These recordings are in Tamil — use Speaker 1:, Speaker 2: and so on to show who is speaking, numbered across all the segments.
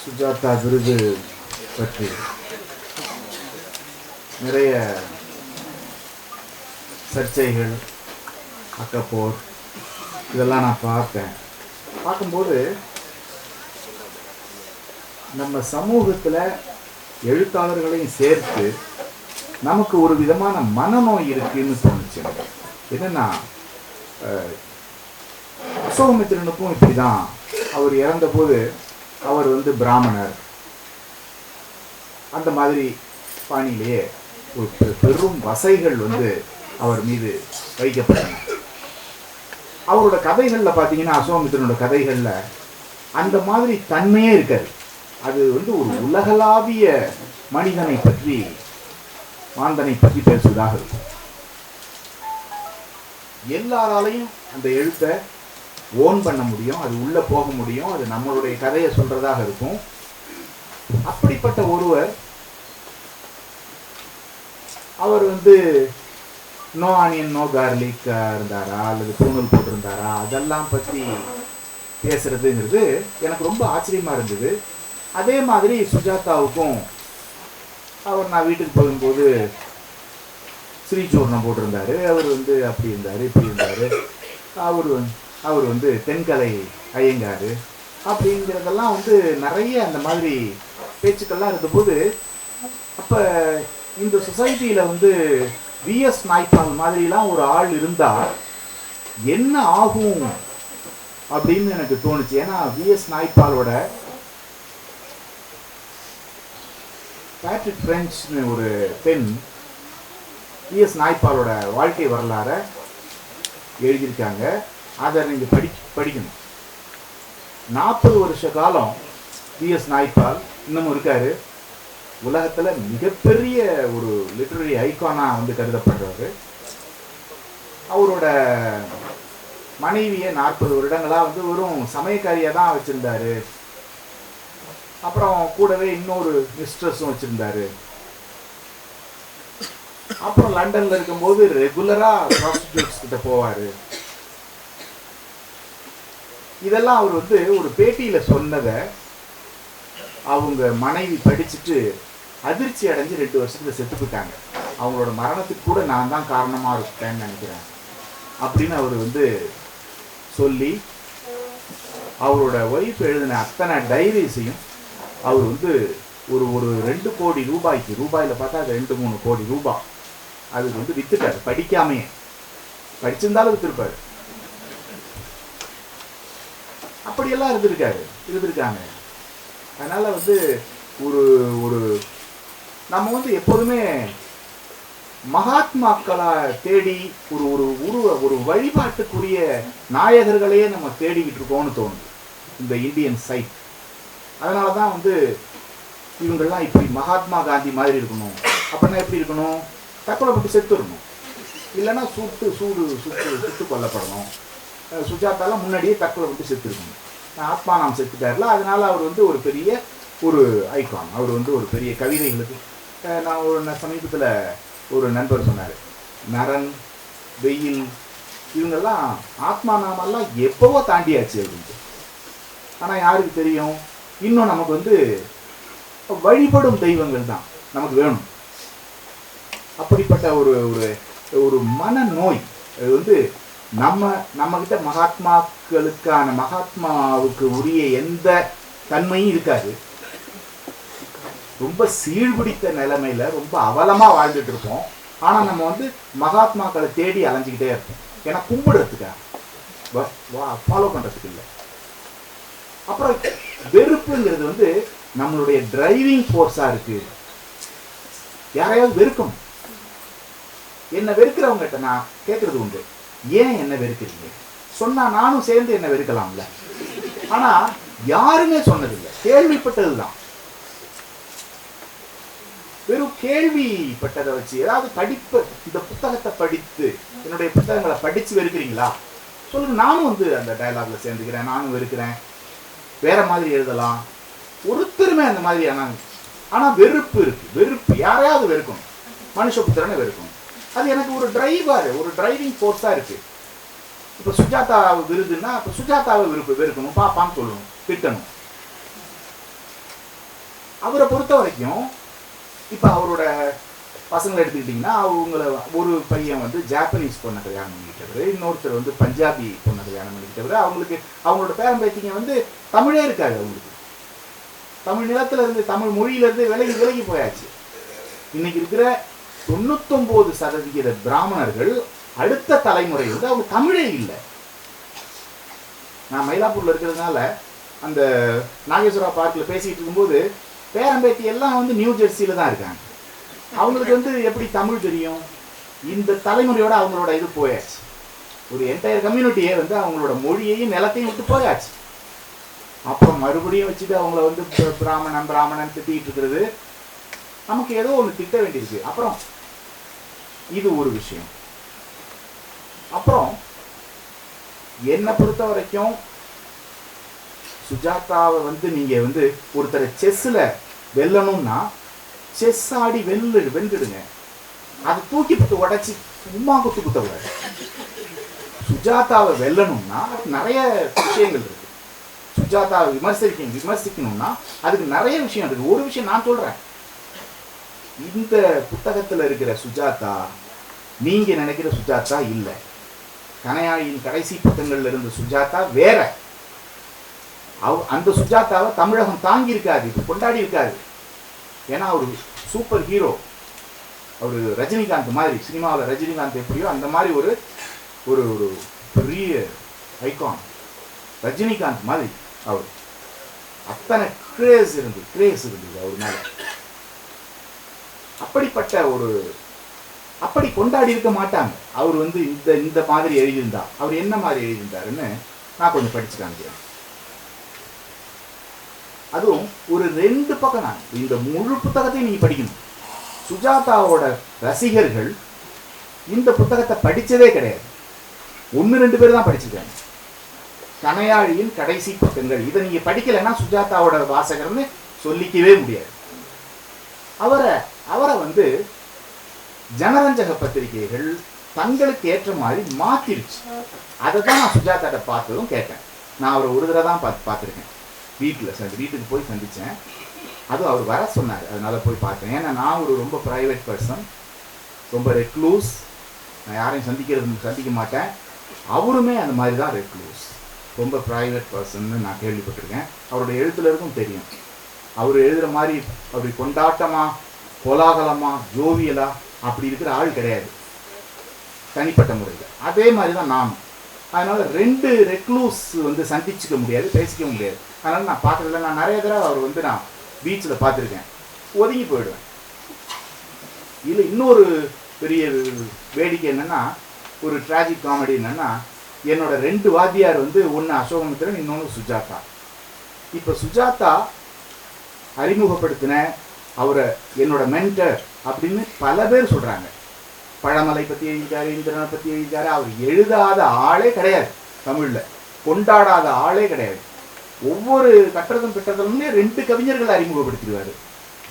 Speaker 1: சுஜாதா விருது பற்றி. நிறைய சர்ச்சைகள் அக்கப்போர் இதெல்லாம் நான் பார்த்தேன் பார்க்கும்போது நம்ம சமூகத்தில் எழுத்தாளர்களையும் சேர்த்து நமக்கு ஒரு விதமான மனநோய் இருக்குன்னு தோணுச்சு என்னன்னா அஹ், அசோகமித்திரனுக்கும் இப்படி தான் அவர் இறந்தபோது அவர் வந்து பிராமணர். அந்த மாதிரி பாணியிலேயே ஒரு பெரும் வசைகள் வந்து அவர் மீது வைக்கப்பட்டன. அவரோட கதைகளில் பார்த்தீங்கன்னா அசோகமித்திரனோட கதைகளில் அந்த மாதிரி தன்மையே இருக்காது. அது வந்து ஒரு உலகளாவிய மனிதனை பற்றி மாந்தனை பற்றி பேசுவதாக இருக்கும். எல்லாராலையும் அந்த எழுத்தை ஓன் பண்ண முடியும் அது உள்ளே போக முடியும் அது நம்மளுடைய கதையை சொல்கிறதாக இருக்கும். அப்படிப்பட்ட ஒருவர் அவர் வந்து நோ ஆனியன் நோ கார்லிக் இருந்தாரா? அல்லது பூணூல் போட்டிருந்தாரா? அதெல்லாம் பற்றி பேசுறதுங்கிறது எனக்கு ரொம்ப ஆச்சரியமா இருந்தது. அதே மாதிரி சுஜாதாவுக்கும் அவர் நான் வீட்டுக்கு போகும்போது ஸ்ரீசூர்ணம் போட்டிருந்தாரு. அவர் வந்து அப்படி இருந்தார் இப்படி இருந்தார். அவர் வந்து அவர் வந்து தென்கலை ஐயங்கார் அப்படிங்கிறதெல்லாம் வந்து நிறைய அந்த மாதிரி பேச்சுக்கள்லாம் இருந்தபோது அப்போ இந்த சொசைட்டியில் வந்து விஎஸ் நாய்ப்பால் மாதிரிலாம் ஒரு ஆள் இருந்தால் என்ன ஆகும் அப்படின்னு எனக்கு தோணுச்சு. ஏன்னா விஎஸ் நாய்ப்பாலோட பேட்ரிக் பிரெஞ்ச்னு ஒரு பெண் விஎஸ் நாய்ப்பாலோட வாழ்க்கை வரலாறை எழுதியிருக்காங்க. அதை நீங்கள் படி படிக்கணும். நாற்பது வருஷ காலம் விஎஸ் நாய்ப்பால் இன்னமும் இருக்காரு. உலகத்தில் மிகப்பெரிய ஒரு லிட்டரரி ஐக்கானாக வந்து கருதப்படுறவர். அவரோட மனைவியை நாற்பது வருடங்களாக வந்து வெறும் சமயக்காரியாக தான் வச்சுருந்தாரு. அப்புறம் கூடவே இன்னொரு மிஸ்ட்ரஸும் வச்சுருந்தாரு. அப்புறம் லண்டன்ல இருக்கும்போது ரெகுலரா ப்ராஸ்டியூட்ஸ் கிட்ட போவாரு. இதெல்லாம் அவர் வந்து ஒரு பேட்டியில் சொன்னதை அவங்க மனைவி படிச்சுட்டு அதிர்ச்சி அடைஞ்சு ரெண்டு வருஷத்துல செத்து போயிட்டாங்க. அவங்களோட மரணத்துக்கு கூட நான் தான் காரணமாக இருக்கேன்னு நினைக்கிறேன். அப்படின்னு அவர் வந்து சொல்லி அவரோட ஒய்ஃப் எழுதின அத்தனை டைரிஸையும் அவர் வந்து ஒரு ஒரு ரெண்டு கோடி ரூபாய்க்கு ரூபாயில் பார்த்தா அது ரெண்டு மூணு கோடி ரூபாய் அதுக்கு வந்து வித்துட்டாரு படிக்காமையே. படிச்சிருந்தாலும் வித்திருப்பாரு. அப்படியெல்லாம் இருந்திருக்காரு இருந்திருக்காங்க. அதனால் வந்து ஒரு ஒரு நம்ம வந்து எப்போதுமே மகாத்மாக்களை தேடி ஒரு ஒரு உருவ ஒரு வழிபாட்டுக்குரிய நாயகர்களையே நம்ம தேடிக்கிட்டு இருக்கோம்னு தோணுது இந்த இந்தியன் சைட். அதனால தான் வந்து இவங்கெல்லாம் இப்படி மகாத்மா காந்தி மாதிரி இருக்கணும். அப்படின்னா எப்படி இருக்கணும்? தற்கொலை பட்டு செத்துடணும். இல்லைன்னா சுட்டு சூடு சுட்டு சுட்டு கொல்லப்படணும். சுஜாதாலாம் முன்னாடியே தற்கொலை வந்து செத்துருக்கணும். ஆத்மா நாம் செத்துட்டார்ல அதனால் அவர் வந்து ஒரு பெரிய ஒரு ஐக்கான் அவர் வந்து ஒரு பெரிய கவிதைகளுக்கு நான் ஒரு சமீபத்தில் ஒரு நண்பர் சொன்னார் நரன் வெயில் இவங்கெல்லாம் ஆத்மா நாமெல்லாம் எப்பவோ தாண்டியாச்சு அப்படின்ட்டு. ஆனால் யாருக்கு தெரியும்? இன்னும் நமக்கு வந்து வழிபடும் தெய்வங்கள் தான் நமக்கு வேணும். அப்படிப்பட்ட ஒரு ஒரு ஒரு மனநோய் அது வந்து நம்ம நம்மக்கிட்ட மகாத்மாக்களுக்கான மகாத்மாவுக்கு உரிய எந்த தன்மையும் இருக்காது. ரொம்ப சீழ்பிடித்த நிலைமையில ரொம்ப அவலமா வாழ்ந்துட்டு இருப்போம் ஆனா நம்ம வந்து மகாத்மாக்களை தேடி அலைஞ்சிக்கிட்டே இருப்போம் ஏன்னா கும்பிடுறதுக்காக ஃபாலோ பண்றதுக்கு இல்லை. அப்புறம் வெறுப்புங்கிறது வந்து நம்மளுடைய டிரைவிங் ஃபோர்ஸா இருக்கு. யாரையாவது வெறுக்கணும். என்ன வெறுக்கிறவங்ககிட்ட நான் கேட்கறது உண்டு. ஏன் என்ன வெறுக்கிறீங்க? சொன்னா நானும் சேர்ந்து என்ன வெறுக்கலாம்ல. ஆனா யாருமே சொன்னதில்லை. கேள்விப்பட்டதுதான். வெறும் கேள்விப்பட்டதை வச்சு ஏதாவது படிப்பு இந்த புத்தகத்தை படித்து என்னுடைய புத்தகங்களை படிச்சு வெறுக்கிறீங்களா? சொல்லுங்க நானும் வந்து அந்த டயலாக்ல சேர்ந்துக்கிறேன் நானும் வெறுக்கிறேன். வேற மாதிரி எழுதலாம். ஒருத்தருமே அந்த மாதிரி ஆனா ஆனா வெறுப்பு இருக்கு. வெறுப்பு யாரையாவது வெறுக்கணும். மனுஷபுத்திரனை வெறுக்கணும். அது எனக்கு ஒரு டிரைவர் ஒரு டிரைவிங் ஃபோர்ஸாக இருக்குது இப்போ சுஜாதா விருதுன்னா இப்போ சுஜாதாவை விருப்பு வெறுக்கணும். பாப்பான்னு சொல்லணும். திட்டணும் அவரை பொறுத்த வரைக்கும் இப்போ அவரோட பசங்களை எடுத்துக்கிட்டிங்கன்னா அவங்கள ஒரு பையன் வந்து ஜாப்பனீஸ் பொண்ணை கல்யாணம் பண்ணிக்கிட்டவர் இன்னொருத்தர் வந்து பஞ்சாபி பொண்ணை கல்யாணம் பண்ணிக்கிட்டவர் அவங்களுக்கு அவங்களோட பேரன் பேத்திங்க வந்து தமிழே இருக்காது அவங்களுக்கு. தமிழ் நிலத்துல இருந்து தமிழ் மொழியிலேருந்து விலகி விலகி போயாச்சு. இன்னைக்கு இருக்கிற தொண்ணூத்தொன்பது சதவிகித பிராமணர்கள் அடுத்த தலைமுறை வந்து அவங்க தமிழே இல்லை. நான் மயிலாப்பூர்ல இருக்கிறதுனால அந்த நாகேஸ்வரா பார்க்கில் பேசிட்டு இருக்கும்போது பேரம்பேத்தி எல்லாம் வந்து நியூ ஜெர்சியில தான் இருக்காங்க. அவங்களுக்கு வந்து எப்படி தமிழ் தெரியும்? இந்த தலைமுறையோட அவங்களோட இது போயாச்சு. ஒரு என்டையர் கம்யூனிட்டியே வந்து அவங்களோட மொழியையும் நிலத்தையும் விட்டு போயாச்சு. அப்புறம் மறுபடியும் வச்சுட்டு அவங்கள வந்து பிராமணன் பிராமணன் திட்டிகிட்டு இருக்கிறது. நமக்கு ஏதோ ஒன்று திட்ட வேண்டியிருக்கு. அப்புறம் இது ஒரு விஷயம். அப்புறம் என்னை பொறுத்த வரைக்கும் சுஜாதாவை வந்து நீங்க வந்து ஒருத்தரை செஸ்ல வெல்லணும்னா செஸ் ஆடி வெல்லு வெந்துடுங்க. அதை தூக்கி போட்டு உடைச்சி சும்மா குத்து குத்த சுஜாதாவை வெல்லணும்னா அதுக்கு நிறைய விஷயங்கள் இருக்கு. சுஜாதாவை விமர்சிக்க விமர்சிக்கணும்னா அதுக்கு நிறைய விஷயம் இருக்கு. ஒரு விஷயம் நான் சொல்றேன். இந்த புத்தகத்துல இருக்கிற சுஜாதா நீங்க நினைக்கிற சுஜாதா இல்ல. கனையாயின் கடைசி பக்கங்கள்ல இருந்த சுஜாதா வேற. அவ அந்த சுஜாதாவை தமிழகம் தாங்கி இருக்காது இப்ப கொண்டாடி இருக்காது ஏன்னா அவர் சூப்பர் ஹீரோ அவர் ரஜினிகாந்த் மாதிரி சினிமாவில் ரஜினிகாந்த் எப்படியோ அந்த மாதிரி ஒரு ஒரு ஒரு பெரிய ஐகான் ரஜினிகாந்த் மாதிரி அவர். அத்தனை கிரேஸ் இருந்து கிரேஸ் இருந்தது அவர் மேலே. அப்படிப்பட்ட ஒரு அப்படி கொண்டாடி இருக்க மாட்டாங்க. அவர் வந்து இந்த இந்த மாதிரி எழுதியிருந்தா அவர் என்ன மாதிரி எழுதியிருந்தாருன்னு நான் கொஞ்சம் படிச்சு காமிக்கிறேன். அதுவும் ஒரு ரெண்டு பக்கம் தான். இந்த முழு புத்தகத்தையும் நீங்க படிக்கணும். சுஜாதாவோட ரசிகர்கள் இந்த புத்தகத்தை படிச்சதே கிடையாது. ஒன்று ரெண்டு பேர் தான் படிச்சிருக்காங்க. கனையாழியின் கடைசி பக்கங்கள். இதை நீங்க படிக்கலைன்னா சுஜாதாவோட வாசகர்னு சொல்லிக்கவே முடியாது. அவரை அவரை வந்து ஜனரஞ்சக பத்திரிகைகள் தங்களுக்கு ஏற்ற மாதிரி மாத்திருச்சு அதை தான் நான் சுஜாதாட்ட பார்த்ததும் கேட்டேன். நான் அவரை ஒரு தடவை தான் பார்த்து பார்த்துருக்கேன். வீட்டில் சந்தி வீட்டுக்கு போய் சந்தித்தேன் அதுவும் அவர் வர சொன்னார். அதனால போய் பார்த்தேன். ஏன்னா நான் ஒரு ரொம்ப ப்ரைவேட் பர்சன் ரொம்ப ரெக்லூஸ் நான் யாரையும் சந்திக்கிறது சந்திக்க மாட்டேன். அவருமே அந்த மாதிரி தான் ரெக்லூஸ் ரொம்ப ப்ரைவேட் பர்சன்னு நான் கேள்விப்பட்டிருக்கேன். அவருடைய எழுத்துல இருக்கும் தெரியும். அவர் எழுதுகிற மாதிரி அப்படி கொண்டாட்டமா கோலாகலமா ஜோவியலா அப்படி இருக்கிற ஆள் கிடையாது. தனிப்பட்ட முறையில். அதே மாதிரி தான் நானும். அதனால் ரெண்டு ரெக்ளூஸ் வந்து சந்திச்சுக்க முடியாது பேசிக்க முடியாது. அதனால் நான் பார்க்குறதில்ல நான் நிறைய தடவை அவர் வந்து நான் பீச்சில் பார்த்துருக்கேன். ஒதுங்கி போயிடுவேன். இதில் இன்னொரு பெரிய வேடிக்கை என்னென்னா ஒரு ட்ராஜிக் காமெடி என்னென்னா என்னோட ரெண்டு வாத்தியார் வந்து ஒன்று அசோகமித்திரன் இன்னொன்று சுஜாதா. இப்போ சுஜாதா அறிமுகப்படுத்தின அவரை என்னோட மென்டர் அப்படின்னு பல பேர் சொல்கிறாங்க பழமலை பற்றி எழுதிட்டாரு இந்திரனை பற்றி எழுதிட்டாரு. அவர் எழுதாத ஆளே கிடையாது தமிழில். கொண்டாடாத ஆளே கிடையாது. ஒவ்வொரு கட்டுறதும் பெற்றதுலுமே ரெண்டு கவிஞர்களை அறிமுகப்படுத்திடுவார்.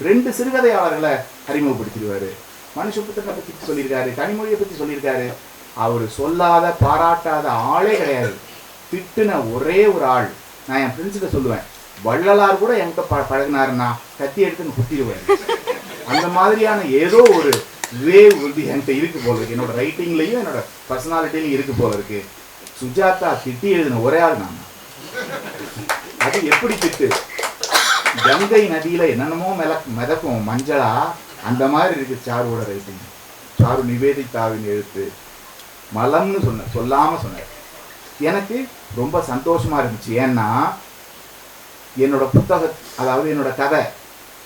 Speaker 1: ரெண்டு சிறுகதையாளர்களை அறிமுகப்படுத்திடுவாரு. மனுஷபுத்திரனை பற்றி சொல்லியிருக்காரு தனிமொழியை பற்றி சொல்லியிருக்காரு. அவர் சொல்லாத பாராட்டாத ஆளே கிடையாது. திட்டுன ஒரே ஒரு ஆள். நான் என் ஃப்ரெண்ட்ஸுக்கு சொல்லுவேன். வள்ளலார் கூட என்கிட்ட ப பழகினாருன்னா கத்தி எடுத்துன்னு குத்திடுவாரு அந்த மாதிரியான ஏதோ ஒரு வேவ் வந்து என்கிட்ட இருக்கு போல இருக்கு. என்னோட ரைட்டிங்லையும் என்னோட பர்சனாலிட்டிலையும் இருக்கு போல இருக்கு. சுஜாதா திட்டி எழுதின ஒரே ஆள் நான். அது எப்படி திட்டு? கங்கை நதியில என்னென்னமோ மித மிதக்கும் மஞ்சளா? அந்த மாதிரி இருக்கு சாருவோட ரைட்டிங் சாரு நிவேதிதாவின் எழுத்து. மலம்னு சொன்ன சொல்லாம சொன்னார். எனக்கு ரொம்ப சந்தோஷமா இருந்துச்சு. ஏன்னா என்னோட புத்தக அதாவது என்னோட கதை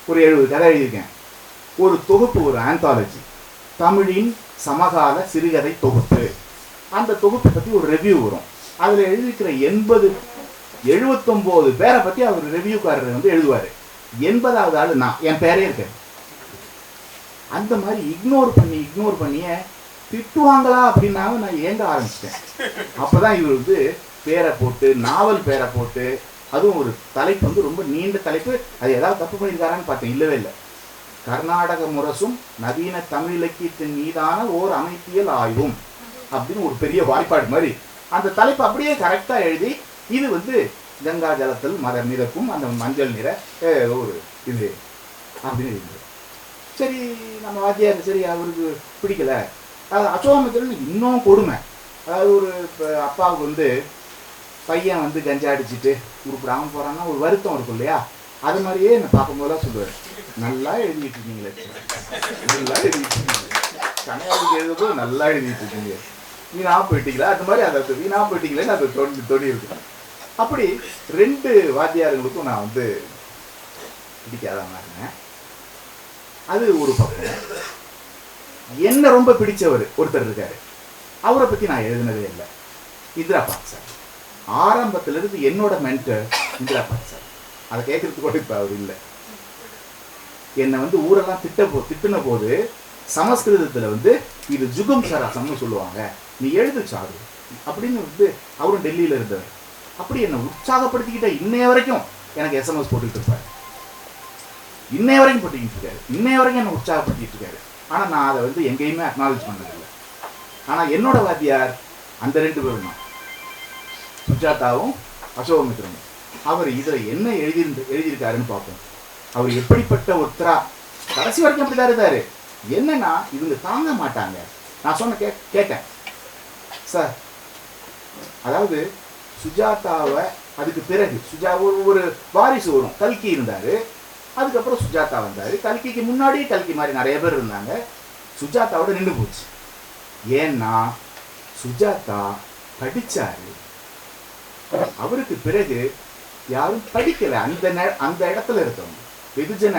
Speaker 1: ஒரு எழுபது கதை எழுதியிருக்கேன். ஒரு தொகுப்பு ஒரு ஆந்தாலஜி தமிழின் சமகால சிறுகதை தொகுப்பு. அந்த தொகுப்பை பற்றி ஒரு ரெவ்யூ வரும். அதில் எழுதியிருக்கிற எண்பது எழுபத்தொம்போது பேரை பற்றி அவர் ரெவ்யூக்காரர் வந்து எழுதுவார். எண்பதாவது ஆள் நான் என் பேரே இருக்கேன் அந்த மாதிரி இக்னோர் பண்ணி இக்னோர் பண்ணிய திட்டுவாங்களா அப்படின்னாலும் நான் ஏங்க ஆரம்பிச்சிட்டேன். அப்பதான் இவர் வந்து பேரை போட்டு நாவல் பேரை போட்டு அதுவும் ஒரு தலைப்பு வந்து ரொம்ப நீண்ட தலைப்பு. அது ஏதாவது தப்பு பண்ணியிருக்காரான்னு பார்த்தேன். இல்லவே இல்லை. கர்நாடக முரசும் நவீன தமிழ் இலக்கியத்தின் மீதான ஓர் அமைப்பியல் ஆய்வும் அப்படின்னு ஒரு பெரிய வாய்ப்பாடு மாதிரி. அந்த தலைப்பு அப்படியே கரெக்டாக எழுதி இது வந்து கங்கா ஜலத்தில் மத மிதக்கும் அந்த மஞ்சள் நிற ஒரு இது அப்படின்னு சரி நம்ம வாத்தியார் சரி அவருக்கு பிடிக்கல. அது அசோகமித்திரன் இன்னும் கொடுமை. அதாவது ஒரு இப்போ அப்பாவுக்கு வந்து பையன் வந்து கஞ்சா அடிச்சுட்டு உருப்பிடாமல் போகிறான்னா ஒரு வருத்தம் இருக்கும் இல்லையா? அது மாதிரியே என்னை பார்க்கும்போதெல்லாம் சொல்லுவார் நல்லா எழுதிட்டு இருக்கீங்களே. நல்லா எழுதிட்டு இருக்கீங்க கனையாளுக்கு எழுதும்போது நல்லா எழுதிட்டு இருக்கீங்க வீணா போயிட்டீங்களா? அது மாதிரி அதை வீணா போயிட்டீங்களேன்னு அது தொண்டி தொடி இருக்கு அப்படி ரெண்டு வாத்தியாருங்களுக்கும் நான் வந்து பிடிக்காதவனா இருந்தேன். அது ஒரு பக்கம். என்ன ரொம்ப பிடிச்சவர் ஒருத்தர் இருக்காரு. அவரை பத்தி நான் எழுதினதே இல்லை. இந்திரா பாக் சார் ஆரம்பத்துல இருந்து என்னோட மென்டர் இந்திரா பாட் சார் அதை கேட்கறதுக்கு கூட இப்போ அவர் இல்லை. என்னை வந்து ஊரெல்லாம் திட்ட போ திட்டின போது சமஸ்கிருதத்துல வந்து இது ஜுகம் சராசம்னு சொல்லுவாங்க. நீ எழுது சாரு. அப்படின்னு வந்து அவரும் டெல்லியில இருந்தவர். அப்படி என்னை உற்சாகப்படுத்திக்கிட்ட இன்னைய வரைக்கும் எனக்கு எஸ்எம்எஸ் போட்டுக்கிட்டு இருப்பார். இன்னைய வரைக்கும் போட்டுக்கிட்டு இருக்காரு. இன்னைய வரைக்கும் என்னை உற்சாகப்படுத்திட்டு இருக்காரு. ஆனால் நான் அதை வந்து எங்கேயுமே அக்னாலேஜ் பண்ணதில்லை. ஆனால் என்னோட வாத்தியார் அந்த ரெண்டு பேரும் தான். சுஜாதாவும் அசோகமித்ரனும் அவர் இதுல என்ன எழுதியிருந்து எழுதியிருக்காருன்னு பார்ப்போம். அவர் எப்படிப்பட்ட ஒருத்தரா கடைசி வரைக்கும் அப்படிதான் இருந்தாரு. என்னன்னா இவங்க தாங்க மாட்டாங்க. நான் சொன்ன கே கேட்டேன். சார் அதாவது சுஜாதாவை அதுக்கு பிறகு சுஜா ஒரு ஒரு வாரிசு வரும். கல்கி இருந்தாரு. அதுக்கப்புறம் சுஜாதா வந்தார். கல்கிக்கு முன்னாடியே கல்கி மாதிரி நிறைய பேர் இருந்தாங்க. சுஜாதாவோட நின்று போச்சு. ஏன்னா சுஜாதா படிச்சாரு. அவருக்கு பிறகு யாரும் படிக்கல. அந்த அந்த இடத்துல இருக்கவங்க. வெகுஜன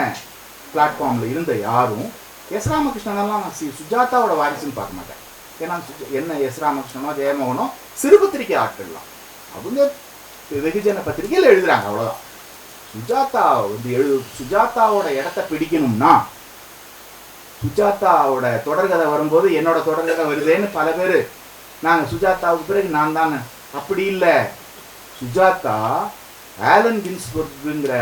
Speaker 1: பிளாட்ஃபார்ம்ல இருந்த யாரும் எஸ் ராமகிருஷ்ணனெல்லாம் நான் சுஜாதாவோட வாரிசுன்னு பார்க்க மாட்டேன். ஏன்னா என்ன எஸ் ராமகிருஷ்ணனோ ஜெயமோகனோ சிறுபத்திரிக்கை ஆட்கள்லாம். அவங்க வெகுஜன பத்திரிகையில் எழுதுறாங்க அவ்வளோதான் சுஜாதா வந்து எழு சுஜாதாவோட இடத்த பிடிக்கணும்னா சுஜாதாவோட தொடர்கதை வரும்போது என்னோட தொடர்கதை வருதேன்னு பல பேர் நாங்க சுஜாதாவுக்கு பிறகு நான் தானே. அப்படி இல்லை. சுஜாதா ஆலன் கின்ஸ்பர்க்குங்கிற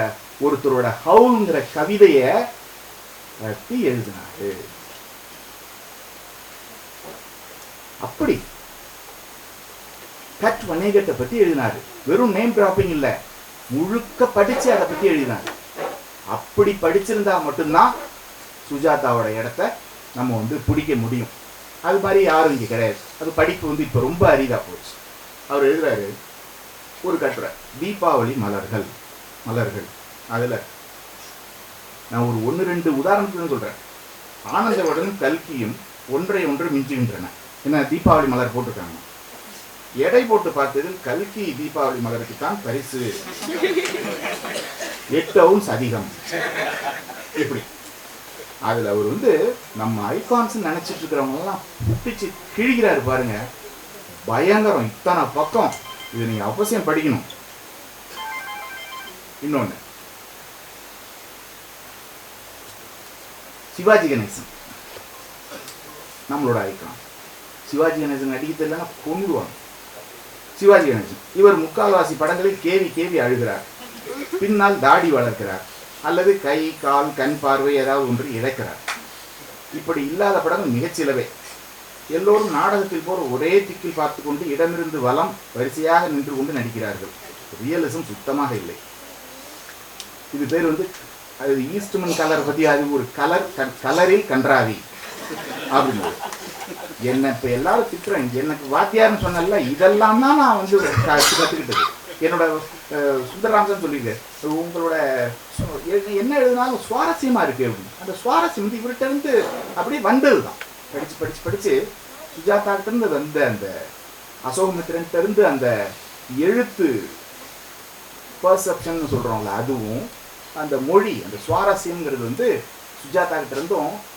Speaker 1: ஒருத்தரோட ஹவுங்கிற கவிதையை கட்டி எழுதினாரு. அப்படி கட் வணிகத்தை பத்தி எழுதினாரு. வெறும் நேம் டிராப்பிங் இல்ல. முழுக்க படிச்சு அதை பத்தி எழுதினாரு. அப்படி படிச்சிருந்தா மட்டும்தான் சுஜாதாவோட இடத்த நம்ம வந்து பிடிக்க முடியும். அது மாதிரி யாரும் இங்கே கிடையாது. அது படிப்பு வந்து இப்போ ரொம்ப அரிதா போச்சு. அவர் எழுதுறாரு ஒரு கட்டுரை. தீபாவளி மலர்கள். மலர்கள். அதுல நான் ஒரு ஒன்று ரெண்டு உதாரணத்துக்கு சொல்றேன். ஆனந்தவடனும் கல்கியும் ஒன்றை ஒன்று மிஞ்சுகின்றன. என்ன தீபாவளி மலர் போட்டிருக்காங்க. எடை போட்டு பார்த்ததில் கல்கி தீபாவளி மலருக்கு தான் பரிசு. எட்டு அவுன்ஸ் அதிகம். இப்படி அதுல அவர் வந்து நம்ம ஐகான்ஸ் நினைச்சிட்டு இருக்கிறவங்க எல்லாம் கிழிகிறாரு பாருங்க. பயங்கரம். இத்தனை பக்கம். இது நீங்க அவசியம் படிக்கணும். இன்னொன்று சிவாஜி கணேசன். நம்மளோட ஐக்கான் சிவாஜி கணேசன் நடிக்க தெரியலன்னா சிவாஜி கணேசன். இவர் முக்கால்வாசி படங்களில் கேவி கேவி அழுகிறார். பின்னால் தாடி வளர்க்கிறார். அல்லது கை கால் கண் பார்வை ஏதாவது ஒன்று இழக்கிறார். இப்படி இல்லாத படங்கள் மிகச்சிலவே. எல்லோரும் நாடகத்தில் போற ஒரே திக்கில் பார்த்து கொண்டு இடமிருந்து வலம் வரிசையாக நின்று கொண்டு நடிக்கிறார்கள். ரியலிசம் சுத்தமாக இல்லை. இது பேர் வந்து அது ஈஸ்ட்மன் கலர் பத்தி அது ஒரு கலர் கலரில் கன்றாவி அப்படின்னு என்ன இப்ப எல்லாரும் திட்டுறேன் எனக்கு வாத்தியார்னு சொன்னல இதெல்லாம் தான் நான் வந்து க- கத்துக்கிட்டது. என்னோட சுந்தரராமன் சொல்லியிருக்கேன் உங்களோட என்ன எழுதினாலும் சுவாரஸ்யமா இருக்கு அப்படின்னு. அந்த சுவாரஸ்யம் வந்து இவர்கிட்ட இருந்து அப்படியே வந்தது தான் படிச்சு படிச்சு படிச்சு சுஜாதாட்ட இருந்து வந்த அந்த அசோகமித்திரன்ட்ட இருந்து அந்த எழுத்து பர்செப்ஷன் சொல்றோம்ல அதுவும் அந்த மொழி அந்த சுவாரஸ்யங்கிறது வந்து சுஜாதாக்கிட்ட இருந்தும்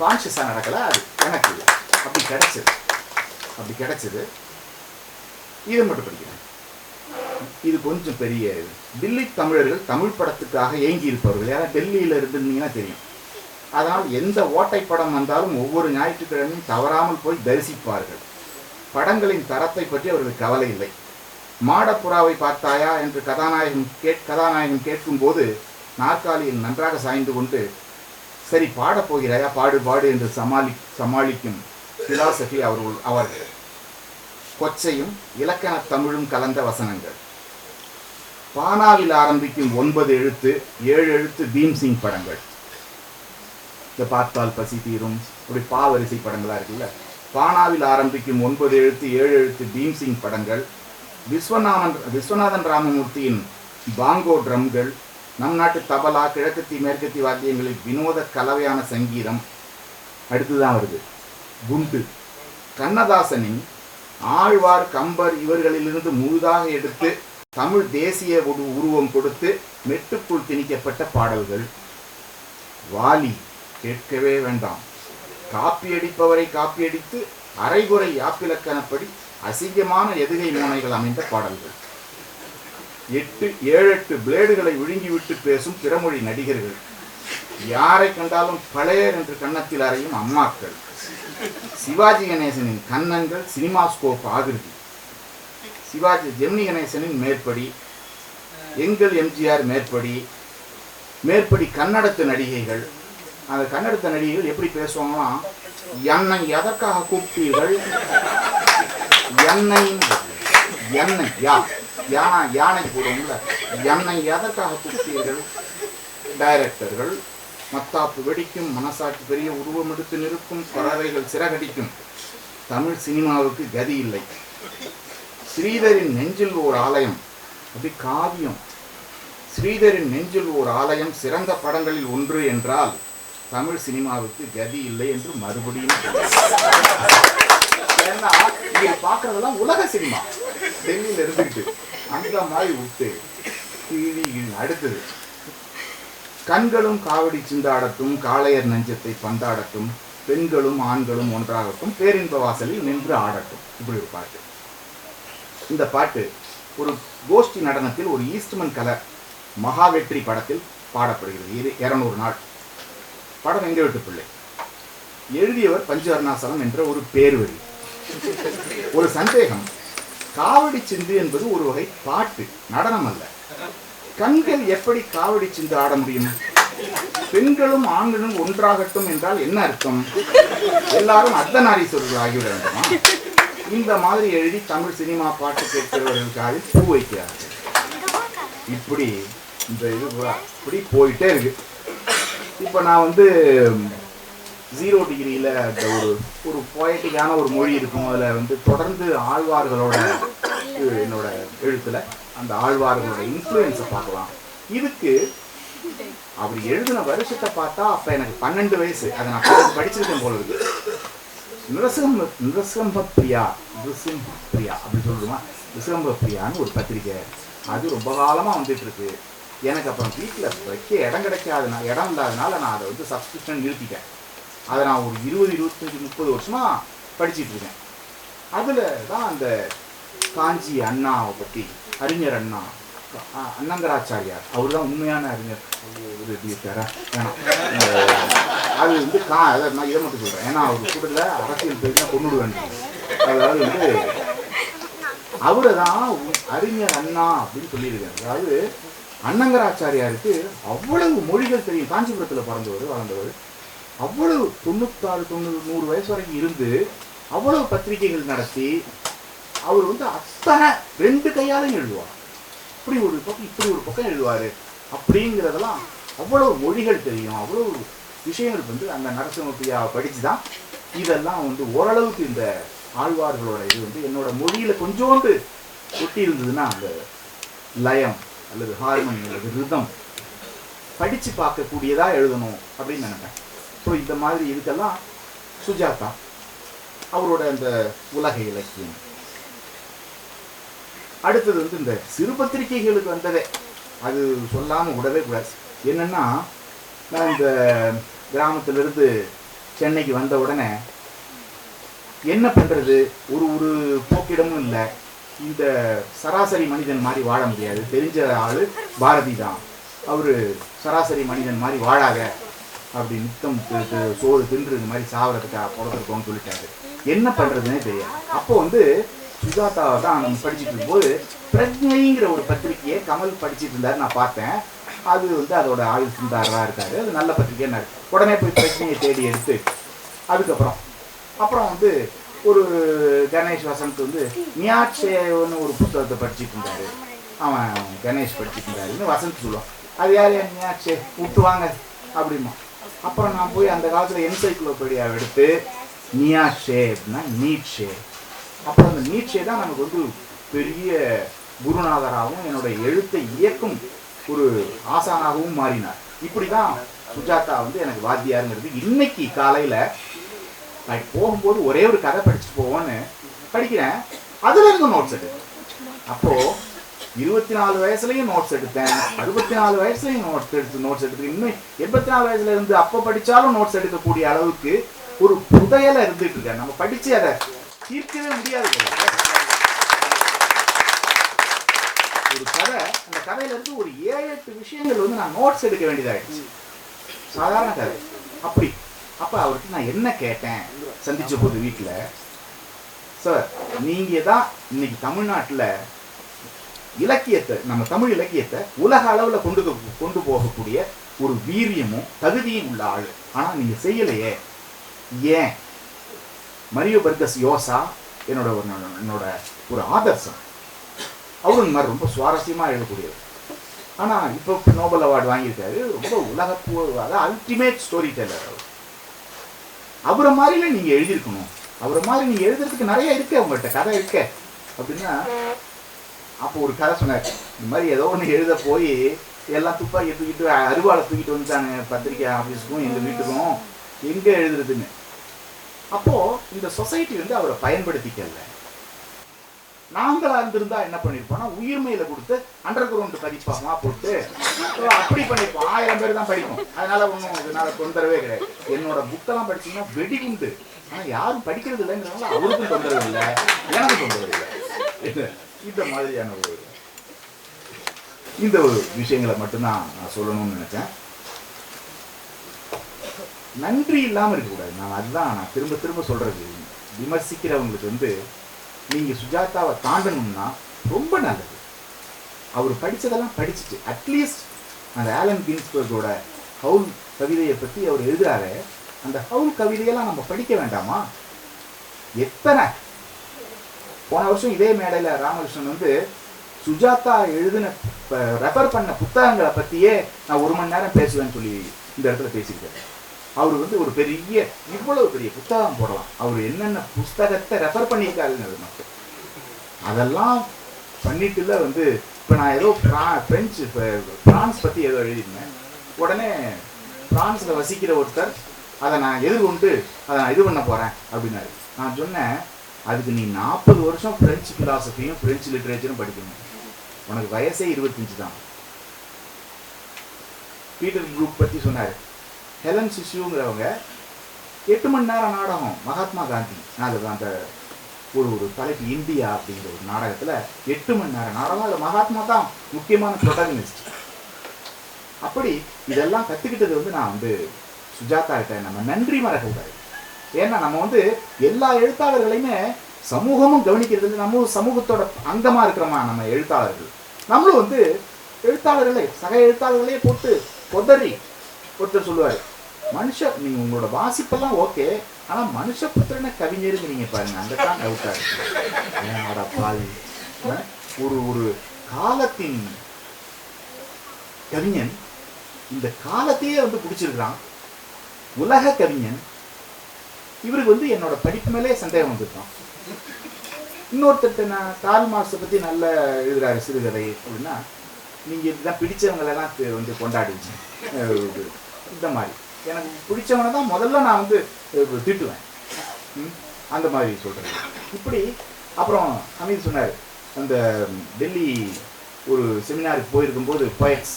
Speaker 1: கான்சியஸாக நடக்கல அது எனக்கு அப்படி கிடைச்சது. அப்படி கிடைச்சது. இதை மட்டும் படிக்கிறேன். இது கொஞ்சம் பெரிய இது. தமிழர்கள் தமிழ் படத்துக்காக ஏங்கி இருப்பவர்கள் யாராவது டெல்லியில இருந்திருந்தீங்கன்னா தெரியும். அதனால் எந்த ஓட்டை படம் வந்தாலும் ஒவ்வொரு ஞாயிற்றுக்கிழமையும் தவறாமல் போய் தரிசிப்பார்கள். படங்களின் தரத்தை பற்றி அவர்களுக்கு கவலை இல்லை. மாடப்புறாவை பார்த்தாயா என்று கதாநாயகன் கேட் கதாநாயகன் கேட்கும்போது நாற்காலியில் நன்றாக சாய்ந்து கொண்டு சரி பாடப்போகிறாயா பாடு பாடு என்று சமாளி சமாளிக்கும் பிலாசபி அவர்கள் அவர்கள். கொச்சையும் இலக்கண தமிழும் கலந்த வசனங்கள். பானாவில் ஆரம்பிக்கும் ஒன்பது எழுத்து ஏழு எழுத்து பீம்சிங் படங்கள். இந்த பார்த்தால் பசி தீரும். இப்படி பாவரிசை படங்களாக இருக்குல்ல? பானாவில் ஆரம்பிக்கும் ஒன்பது எழுத்து ஏழு எழுத்து பீம்சிங் படங்கள். விஸ்வநாதன் விஸ்வநாதன் ராமமூர்த்தியின் பாங்கோ ட்ரம்கள். நம் நாட்டு தபலா கிழக்கத்தி மேற்கத்தி வாத்தியங்களில் வினோத கலவையான சங்கீதம். அடுத்துதான் வருது. குண்டு. கண்ணதாசனின் ஆழ்வார் கம்பர் இவர்களிலிருந்து முழுதாக எடுத்து தமிழ் தேசிய உரு- உருவம் கொடுத்து மெட்டுக்குள் திணிக்கப்பட்ட பாடல்கள். வாலி. கேட்கவே வேண்டாம். காப்பியடிப்பவரை காப்பியடித்து அரைகுறை யாப்பிலக்கணப்படி அசிங்கமான எதுகை மோனைகள் அமைந்த பாடல்கள். எட்டு ஏழு எட்டு பிளேடுகளை விழுங்கிவிட்டு பேசும் பிறமொழி நடிகர்கள். யாரை கண்டாலும் பழையர் என்று கன்னத்தில் அறையும் அம்மாக்கள். சிவாஜி கணேசனின் கன்னங்கள் சினிமாஸ்கோப் ஆகிருதி. சிவாஜி ஜெமினி கணேசனின் மேற்படி எங்கள் எம்ஜிஆர் மேற்படி மேற்படி கன்னடத்து நடிகைகள் அந்த கண்ணெடுத்த நடிகைகள் எப்படி பேசுவாங்கன்னா என்னை எதற்காக கூப்பிட்டீர்கள்? என்னை என்னை யா யானா யானை போடுவோம்ல. என்னை எதற்காக கூப்பிட்டீர்கள்? டைரக்டர்கள் மத்தாப்பு வெடிக்கும் மனசாட்சி பெரிய உருவம் எடுத்து நிற்கும் பறவைகள் சிறகடிக்கும். தமிழ் சினிமாவுக்கு கதி இல்லை. ஸ்ரீதரின் நெஞ்சில் ஓர் ஆலயம். அப்படி காவியம். ஸ்ரீதரின் நெஞ்சில் ஓர் ஆலயம் சிறந்த படங்களில் ஒன்று என்றால் தமிழ் சினிமாவுக்கு கதி இல்லை என்று மறுபடியும் ஏன்னா இங்க பார்க்கறதெல்லாம் உலக சினிமா. டெல்லியில இருந்துக்கிட்டு அந்த மாதிரி விட்டு அடுத்தது கண்களும் காவடி சிந்தாடட்டும் காளையர் நெஞ்சத்தை பந்தாடட்டும் பெண்களும் ஆண்களும் ஒன்றாகட்டும் பேரின்ப வாசலில் நின்று ஆடட்டும். இப்படி ஒரு பாட்டு. இந்த பாட்டு ஒரு கோஷ்டி நடனத்தில் ஒரு ஈஸ்ட்மன் கலர் மகா வெற்றி படத்தில் பாடப்படுகிறது. இது இருநூறு நாள். படம் எங்க வீட்டு பிள்ளை? எழுதியவர் பஞ்சு அருணாசலம் என்ற ஒரு பேர் வரி ஒரு சந்தேகம். காவடி சிந்து என்பது ஒரு வகை பாட்டு நடனம் அல்ல. கண்கள் எப்படி காவடி சிந்து ஆட முடியும்? பெண்களும் ஆண்களும் ஒன்றாகட்டும் என்றால் என்ன அர்த்தம்? எல்லாரும் அர்த்தநாரீஸ்வரர்கள் ஆகிவிட வேண்டுமா? இந்த மாதிரி எழுதி தமிழ் சினிமா பாட்டு கேட்கிறவர்களுக்காக பூ வைக்கிறார்கள். இப்படி இந்த இது இப்படி போயிட்டே இருக்கு. இப்போ நான் வந்து ஜீரோ டிகிரியில் அந்த ஒரு ஒரு போயட்டிக்கான ஒரு மொழி இருக்கும். அதில் வந்து தொடர்ந்து ஆழ்வார்களோட என்னோட எழுத்துல அந்த ஆழ்வார்களோட இன்ஃப்ளூயன்ஸை பார்க்கலாம். இதுக்கு அவர் எழுதின வருஷத்தை பார்த்தா அப்போ எனக்கு பன்னெண்டு வயசு. அதை நான் படிச்சிருக்கேன் போல இருக்கு. நிரசம்ப நிரசம்ப பிரியா நிருசிம்ப பிரியா அப்படின்னு சொல்லுமா நிருசம்ப பிரியான்னு ஒரு பத்திரிக்கை. அது ரொம்ப காலமாக வந்துட்டு இருக்கு. எனக்கு அப்புறம் வீட்டில் வைக்க இடம் கிடைக்காதனா இடம் இல்லாதனால நான் அதை வந்து சப்ஸ்கிரிப்ஷன் நிறுத்திட்டேன். அதை நான் ஒரு இருபது இருபத்தஞ்சி முப்பது வருஷமாக படிச்சுட்டு இருக்கேன். அதில் தான் அந்த காஞ்சி அண்ணாவை பற்றி அறிஞர் அண்ணா அண்ணங்கராச்சாரியார். அவர் தான் உண்மையான அறிஞர். ஒரு இருக்காரா? அது வந்து கா அதை நான் இதை மட்டும் சொல்கிறேன் ஏன்னா அவர் கூட்டத்தில் அரசியல் பேசினா கொண்டுடுவேன் அதாவது வந்து அவரை தான் அறிஞர் அண்ணா அப்படின்னு சொல்லியிருக்காரு. அதாவது அண்ணங்கராச்சாரியாருக்கு அவ்வளவு மொழிகள் தெரியும். காஞ்சிபுரத்தில் பிறந்தவர் வளர்ந்தவர். அவ்வளவு தொண்ணூத்தாறு தொண்ணூறு நூறு வயசு வரைக்கும் இருந்து அவ்வளவு பத்திரிகைகள் நடத்தி அவர் வந்து அத்தனை ரெண்டு கையாலையும் எழுதுவார். இப்படி ஒரு பக்கம் இப்படி ஒரு பக்கம் எழுதுவார். அப்படிங்கிறதெல்லாம் அவ்வளவு மொழிகள் தெரியும். அவ்வளவு விஷயங்கள் வந்து அந்த நரசிம்மப்பிரியாவை படித்து தான் இதெல்லாம் வந்து ஓரளவுக்கு இந்த ஆழ்வார்களோட இது வந்து என்னோட மொழியில் கொஞ்சோண்டு ஒட்டி இருந்ததுன்னா அந்த லயம். அல்லது ஹார்மனி அல்லது ரிதம் படித்து பார்க்கக்கூடியதாக எழுதணும் அப்படின்னு நினைப்பேன். ஸோ இந்த மாதிரி இதுக்கெல்லாம் சுஜாதா அவரோட அந்த உலக இலக்கியம். அடுத்தது வந்து இந்த சிறு பத்திரிகைகளுக்கு வந்ததே. அது சொல்லாமல் விடவே கூடாது. என்னன்னா நான் இந்த கிராமத்திலிருந்து சென்னைக்கு வந்த உடனே என்ன பண்ணுறது ஒரு ஒரு போக்கிடமும் இல்லை. இந்த சராசரி மனிதன் மாதிரி வாழ முடியாது. தெரிஞ்ச ஆள் பாரதி தான். அவர் சராசரி மனிதன் மாதிரி வாழாத அப்படி நித்தம் சோறு தின்று இந்த மாதிரி சாவறதுக்காக பிறந்திருக்கோம்னு சொல்லிட்டாரு. என்ன பண்ணுறதுனே தெரியாது. அப்போ வந்து சுஜாதாவை தான் நம்ம படிச்சுட்டு இருக்கும்போது பிரஜைங்கிற ஒரு பத்திரிக்கையை கமல் படிச்சிட்டு இருந்தார் நான் பார்த்தேன். அது வந்து அதோட ஆயுள் சிந்தாரா இருக்காரு. அது நல்ல பத்திரிக்கைன்னு உடனே போய் பிரச்சனையை தேடி எடுத்து அதுக்கப்புறம் அப்புறம் வந்து ஒரு கணேஷ் வசந்த் வந்து நியாட்சேன்னு ஒரு புத்தகத்தை படிச்சுட்டு இருந்தாரு. அவன் கணேஷ் படிச்சுட்டு இருந்தாருன்னு வசந்த் சொல்லுவான். அது யார் யார் நியாட்சே விட்டு வாங்க அப்படிமா அப்புறம் நான் போய் அந்த காலத்தில் என்சைக்ளோபீடியா எடுத்து நியா ஷே அப்படின்னா நீட் ஷே அப்புறம் அந்த நீட்ஷே தான் நமக்கு வந்து பெரிய குருநாதராகவும் என்னோட எழுத்தை இயக்கும் ஒரு ஆசானாகவும் மாறினார். இப்படி தான் சுஜாதா வந்து எனக்கு வாத்தியாருங்கிறது. இன்னைக்கு காலையில் நான் போகும்போது ஒரே ஒரு கதை படிச்சுட்டு போவோன்னு படிக்கிறேன். அதுல இருந்து நோட்ஸ் எடுத்தேன் அப்போ இருபத்தி நாலு வயசுலயும் நோட்ஸ் எடுத்தேன். அறுபத்தி நாலு வயசுலயும் நோட்ஸ் எடுத்து நோட்ஸ் எடுத்து. இன்னும் எண்பத்தி நாலு வயசுல இருந்து அப்போ படிச்சாலும் நோட்ஸ் எடுக்கக்கூடிய அளவுக்கு ஒரு புதையல இருந்துட்டு இருக்கேன். நம்ம படிச்சு அதை தீர்க்கவே முடியாது ஒரு கதை அந்த கதையில இருந்து ஒரு ஏழு எட்டு விஷயங்கள் வந்து நான் நோட்ஸ் எடுக்க வேண்டியதாயிடுச்சு. சாதாரண கதை. அப்படி அப்போ அவர்கிட்ட நான் என்ன கேட்டேன்? சந்திச்ச போது வீட்டில் சார் நீங்கள் தான் இன்னைக்கு தமிழ்நாட்டில் இலக்கியத்தை நம்ம தமிழ் இலக்கியத்தை உலக அளவில் கொண்டு கொண்டு போகக்கூடிய ஒரு வீரியமும் தகுதியும் உள்ள ஆள். ஆனால் நீங்கள் செய்யலையே. ஏன்? மரியோ பர்கஸ் யோசா என்னோட என்னோட ஒரு ஆதர்சம். அவரும் இந்த மாதிரி ரொம்ப சுவாரஸ்யமாக எழுதக்கூடியது ஆனால் இப்போ நோபல் அவார்டு வாங்கியிருக்காரு. ரொம்ப உலக அல்டிமேட் ஸ்டோரி டெல்லர் அவர். அவரை மாதிரில நீங்க எழுதியிருக்கணும். அவரை மாதிரி நீங்க எழுதுறதுக்கு நிறைய இருக்கு அவங்கள்ட்ட கதை இருக்கு. அப்படின்னா அப்போ ஒரு கதை சொன்னார். இந்த மாதிரி ஏதோ ஒன்று எழுத போய் எல்லாம் துப்பாக்கி தூக்கிட்டு அருவாளை தூக்கிட்டு வந்துட்டாங்க பத்திரிக்கை ஆஃபீஸுக்கும் எங்கள் வீட்டுக்கும். எங்கே எழுதுறதுன்னு. அப்போ இந்த சொசைட்டி வந்து அவரை பயன்படுத்திக்கல. நாங்களா இருந்திருந்தா என்ன பண்ணிருப்போம்னா உயிர்மையில கொடுத்து அண்டர் கிரவுண்ட் பதிப்பாமா போட்டு அப்படி பண்ணிருப்போம். ஆயிரம் பேர் தான் படிப்போம் அதனால ஒன்றும் இதனால தொந்தரவே கிடையாது. என்னோட புக்கெல்லாம் படிச்சீங்கன்னா வெடிகுண்டு ஆனா யாரும் படிக்கிறது இல்லைங்கிறனால அவருக்கும் தொந்தரவு இல்லை. எனக்கும் தொந்தரவு இல்லை. இந்த மாதிரியான ஒரு இந்த ஒரு விஷயங்களை மட்டும்தான் நான் சொல்லணும்னு நினைச்சேன். நன்றி இல்லாமல் இருக்கக்கூடாது. நான் அதுதான் நான் திரும்ப திரும்ப சொல்றது. விமர்சிக்கிறவங்களுக்கு வந்து நீங்கள் சுஜாதாவை தாண்டணும்னா ரொம்ப நல்லது. அவர் படித்ததெல்லாம் படிச்சுட்டு அட்லீஸ்ட் அந்த ஆலன் கின்ஸ்பர்கோட ஹவுல் கவிதையை பற்றி அவர் எழுதுறாரு அந்த ஹவுல் கவிதையெல்லாம் நம்ம படிக்க வேண்டாமா? எத்தனை? போன வருஷம் இதே மேடையில் ராமகிருஷ்ணன் வந்து சுஜாதா எழுதின ரெஃபர் பண்ண புத்தகங்களை பற்றியே நான் ஒரு மணி நேரம் பேசுவேன்னு சொல்லி இந்த இடத்துல பேசியிருக்கேன் அவர் வந்து ஒரு பெரிய இவ்வளவு பெரிய புத்தகம் போடலாம். அவர் என்னென்ன புஸ்தகத்தை ரெஃபர் பண்ணியிருக்காருங்கிறது மட்டும் அதெல்லாம் பண்ணிட்டுல வந்து இப்போ நான் ஏதோ ஃப்ரா பிரெஞ்சு இப்போ பிரான்ஸ் பற்றி ஏதோ எழுதியிருந்தேன். உடனே ஃப்ரான்ஸில் வசிக்கிற ஒருத்தர் அதை நான் எதிர்கொண்டு அதை நான் இது பண்ண போகிறேன் அப்படின்னாரு. நான் சொன்னேன் அதுக்கு நீ நாற்பது வருஷம் பிரெஞ்சு ஃபிலாசபியும் பிரெஞ்சு லிட்ரேச்சரும் படிக்கணும். உனக்கு வயசே இருபத்தஞ்சு தான். பீட்டர் குரூப் பற்றி சொன்னார். ஹெலன் சிசுங்கிறவங்க எட்டு மணி நேரம் நாடகம் மகாத்மா காந்தி. அது அந்த ஒரு ஒரு தலைப்பு இந்தியா அப்படிங்கிற ஒரு நாடகத்தில் எட்டு மணி நேரம் நாடகம். அது மகாத்மா தான் முக்கியமான ப்ரொட்டகனிஸ்ட் அப்படி இதெல்லாம் கற்றுக்கிட்டது வந்து நான் வந்து சுஜாதா கிட்ட நம்ம நன்றி மறக்கக்கூடாது ஏன்னா நம்ம வந்து எல்லா எழுத்தாளர்களையுமே சமூகமும் கவனிக்கிறது நம்ம சமூகத்தோட அங்கமாக இருக்கிறோமா நம்ம எழுத்தாளர்கள். நம்மளும் வந்து எழுத்தாளர்களே சக எழுத்தாளர்களே போட்டு கொதறி ஒருத்தர் சொல்லுவார். மனுஷ நீங்க உங்களோட வாசிப்பெல்லாம் ஓகே ஆனா மனுஷ கவிஞருங்க நீங்கள் பாருங்க அந்த தான் டவுட்டாக இருக்கு. என்னோட பாவி. ஒரு ஒரு காலத்தின் கவிஞன் இந்த காலத்தையே வந்து பிடிச்சிருக்கிறான். உலக கவிஞன் இவருக்கு வந்து என்னோட படிப்பு மேலே சந்தேகம் வந்துருக்கான். இன்னொருத்தர் நான் கால் மார்க்ஸை பற்றி நல்ல எழுதுறாரு சிறுகதை அப்படின்னா நீங்கள் இதுதான் பிடிச்சவங்களெல்லாம் வந்து கொண்டாடுவீங்க இந்த மாதிரி. எனக்கு பிடிச்சவனை தான் முதல்ல நான் வந்து திட்டுவேன். அந்த மாதிரி சொல்கிறேன் இப்படி அப்புறம் அமீர் சொன்னார் அந்த டெல்லி ஒரு செமினாருக்கு போயிருக்கும்போது பொயட்ஸ்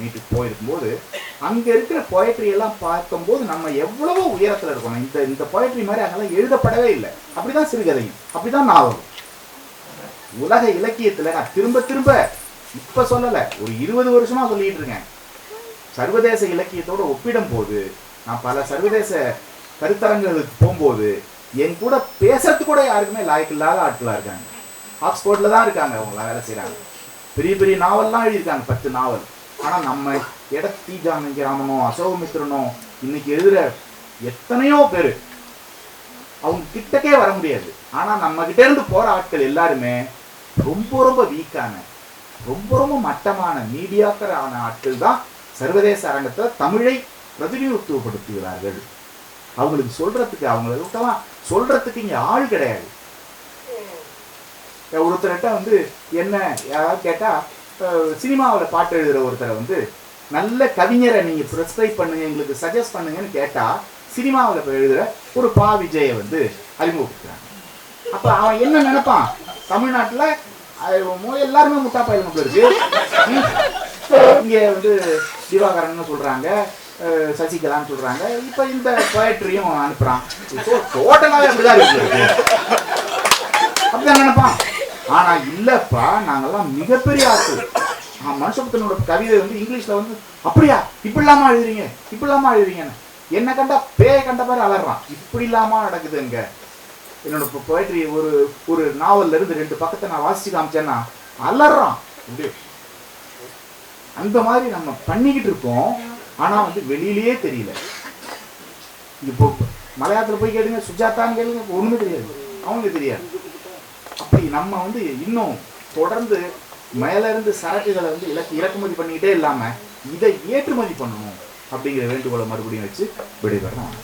Speaker 1: மீட்டுக்கு போயிருக்கும்போது அங்கே இருக்கிற பொயட்ரி எல்லாம் பார்க்கும்போது நம்ம எவ்வளவோ உயரத்தில் இருக்கணும் இந்த இந்த பொயட்ரி மாதிரி அங்கெல்லாம் எழுதப்படவே இல்லை. அப்படிதான் சிறுகதையும். அப்படிதான் நாவலும். உலக இலக்கியத்தில் நான் திரும்ப திரும்ப இப்போ சொல்லலை ஒரு இருபது வருஷமாக சொல்லிட்டு இருக்கேன். சர்வதேச இலக்கியத்தோடு ஒப்பிடும் போது நான் பல சர்வதேச கருத்தரங்களுக்கு போகும்போது என் கூட பேசுறதுக்கு கூட யாருக்குமே லாய்க்கு இல்லாத ஆட்களா இருக்காங்க. ஆக்ஸ்போர்ட்ல தான் இருக்காங்க அவங்க வேலை செய்கிறாங்க பெரிய பெரிய நாவல்லாம் எழுதியிருக்காங்க பத்து நாவல். ஆனா நம்ம இடத்தி ஜானகி ராமனோ அசோகமித்ரனோ இன்னைக்கு எழுதுற எத்தனையோ பேர் அவங்க கிட்டக்கே வர முடியாது. ஆனா நம்ம கிட்ட இருந்து போற ஆட்கள் எல்லாருமே ரொம்ப ரொம்ப வீக்கான ரொம்ப ரொம்ப மட்டமான மீடியாக்கரான ஆட்கள் தான் சர்வதேச அரங்கத்தில் தமிழை பிரதிநிதித்துவப்படுத்துகிறார்கள். அவங்களுக்கு சொல்றதுக்கு அவங்களுக்கெல்லாம் சொல்றதுக்கு இங்கே ஆள் கிடையாது. ஒருத்தர்கிட்ட வந்து என்ன யாராவது கேட்டால் சினிமாவில் பாட்டு எழுதுகிற ஒருத்தரை வந்து நல்ல கவிஞரை நீங்கள் ப்ரிஸ்கிரைப் பண்ணுங்க எங்களுக்கு சஜஸ்ட் பண்ணுங்கன்னு கேட்டால் சினிமாவில் எழுதுகிற ஒரு பா விஜயை வந்து அறிமுகப்படுத்துகிறாங்க அப்போ அவன் என்ன நினைப்பான்? தமிழ்நாட்டில் எல்லாருமே முட்டா பயிலும் இருக்கு. இங்கே வந்து திவாகரன் சொல்கிறாங்க சசிகலான்னு சொல்கிறாங்க இப்போ இந்த போயட்ரியும் அனுப்புகிறான் ஸோ டோட்டலாகவே அப்படிதான் இருக்கு. அப்படிதான் நினைப்பான். ஆனால் இல்லைப்பா நாங்கள்லாம் மிகப்பெரிய ஆட்கள். மனுஷபுத்தனோட கவிதை வந்து இங்கிலீஷில் வந்து அப்படியா? இப்படி இல்லாமல் எழுதுறீங்க? இப்படி இல்லாமல் எழுதுறீங்கன்னு. என்ன கண்டா பேயை கண்ட மாதிரி அலறான். இப்படி இல்லாமல் நடக்குதுங்க? என்னோட என்னோட போயிட்ரி ஒரு ஒரு நாவல்ல இருந்து ரெண்டு பக்கத்தை நான் வாசிச்சு காமிச்சேன்னா அலறான். அப்படியே அந்த மாதிரி நம்ம பண்ணிக்கிட்டு இருக்கோம். ஆனா வந்து வெளியிலேயே தெரியல. இப்போ மலையாளத்தில் போய் கேளுங்க சுஜாதான்னு கேளுங்க ஒண்ணுமே தெரியாது. அவங்களுக்கு தெரியாது. அப்படி நம்ம வந்து இன்னும் தொடர்ந்து மேல இருந்து சரக்குகளை வந்து இலக்கு இறக்குமதி பண்ணிக்கிட்டே இல்லாம இதை ஏற்றுமதி பண்ணணும் அப்படிங்கிற வேண்டுகோளை மறுபடியும் வச்சு விடைபெறலாம்.